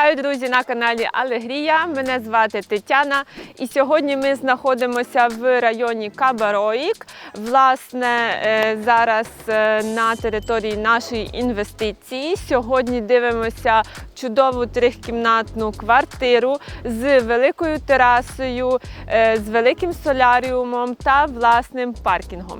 Вітаю, друзі, на каналі Алегрія. Мене звати Тетяна. І сьогодні ми знаходимося в районі Кабароїк. Власне, е, зараз е, на території нашої інвестиції. Сьогодні дивимося чудову трьохкімнатну квартиру з великою терасою, е, з великим соляріумом та власним паркінгом.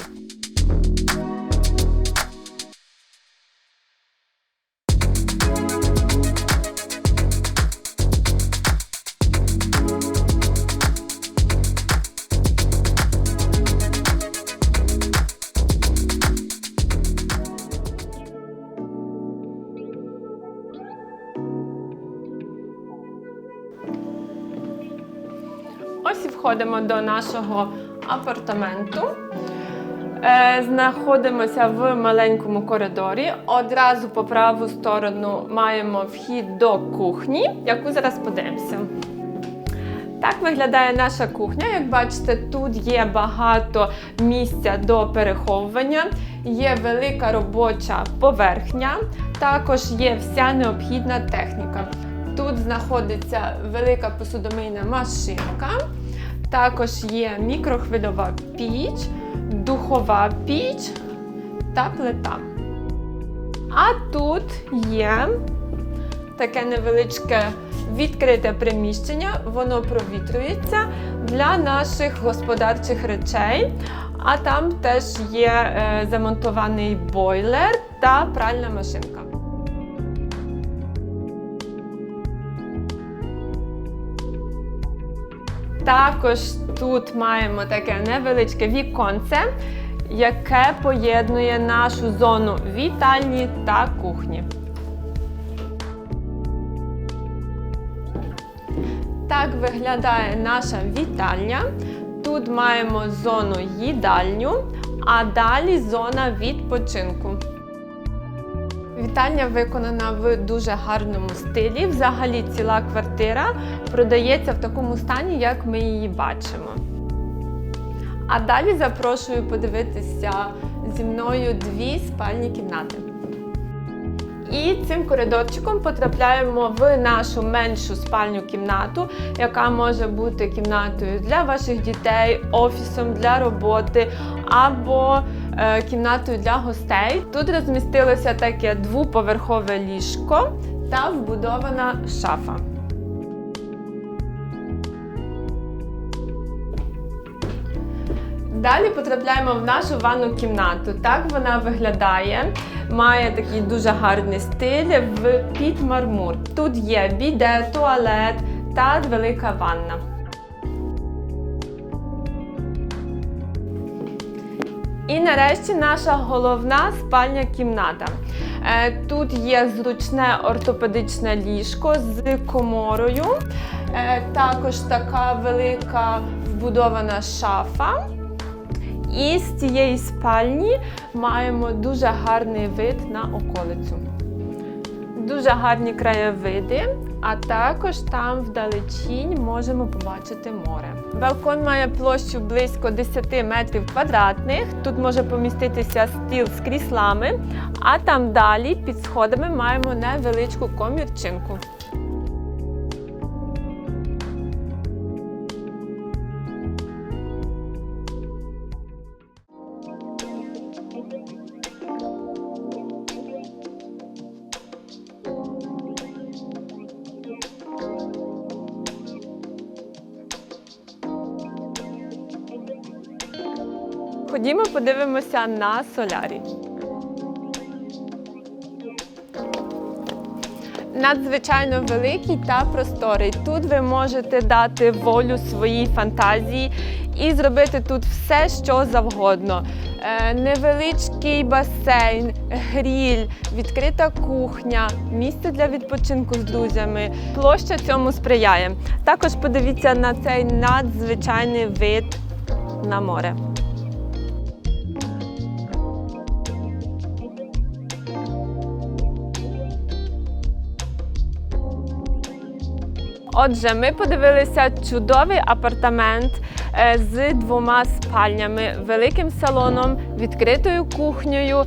Ось і входимо до нашого апартаменту. Е, Знаходимося в маленькому коридорі. Одразу по праву сторону маємо вхід до кухні, яку зараз подивимося. Так виглядає наша кухня. Як бачите, тут є багато місця до переховування, є велика робоча поверхня, також є вся необхідна техніка. Тут знаходиться велика посудомийна машинка, також є мікрохвильова піч, духова піч та плита. А тут є таке невеличке відкрите приміщення, воно провітрюється для наших господарчих речей. А там теж є е, замонтований бойлер та пральна машинка. Також тут маємо таке невеличке віконце, яке поєднує нашу зону вітальні та кухні. Так виглядає наша вітальня. Тут маємо зону їдальню, а далі зона відпочинку. Вітальня виконана в дуже гарному стилі. Взагалі ціла квартира продається в такому стані, як ми її бачимо. А далі запрошую подивитися зі мною дві спальні кімнати. І цим коридорчиком потрапляємо в нашу меншу спальню кімнату, яка може бути кімнатою для ваших дітей, офісом для роботи або е, кімнатою для гостей. Тут розмістилося таке двоповерхове ліжко та вбудована шафа. Далі потрапляємо в нашу ванну кімнату. Так вона виглядає. Має такий дуже гарний стиль в під мармур. Тут є біде, туалет та велика ванна. І нарешті наша головна спальня кімната. Е, Тут є зручне ортопедичне ліжко з коморою, Е, також така велика вбудована шафа. І з цієї спальні маємо дуже гарний вид на околицю. Дуже гарні краєвиди, а також там вдалечінь можемо побачити море. Балкон має площу близько 10 метрів квадратних. Тут може поміститися стіл з кріслами, а там далі під сходами маємо невеличку комірчинку. Ходімо, подивимося на солярій. Надзвичайно великий та просторий. Тут ви можете дати волю своїй фантазії і зробити тут все, що завгодно. Е, невеличкий басейн, гріль, відкрита кухня, місце для відпочинку з друзями. Площа цьому сприяє. Також подивіться на цей надзвичайний вид на море. Отже, ми подивилися чудовий апартамент е, з двома спальнями, великим салоном, відкритою кухнею,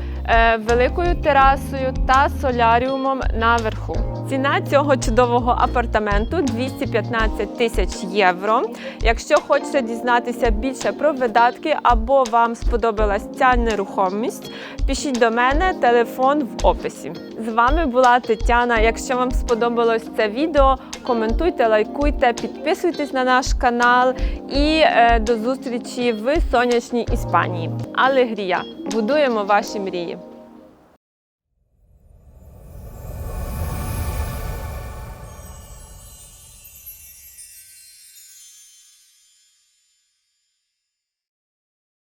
великою терасою та соляріумом наверху. Ціна цього чудового апартаменту 215 тисяч євро. Якщо хочете дізнатися більше про видатки або вам сподобалась ця нерухомість, пишіть до мене телефон в описі. З вами була Тетяна. Якщо вам сподобалось це відео, коментуйте, лайкуйте, підписуйтесь на наш канал і е, до зустрічі в сонячній Іспанії. Алегрія! Будуємо ваші мрії!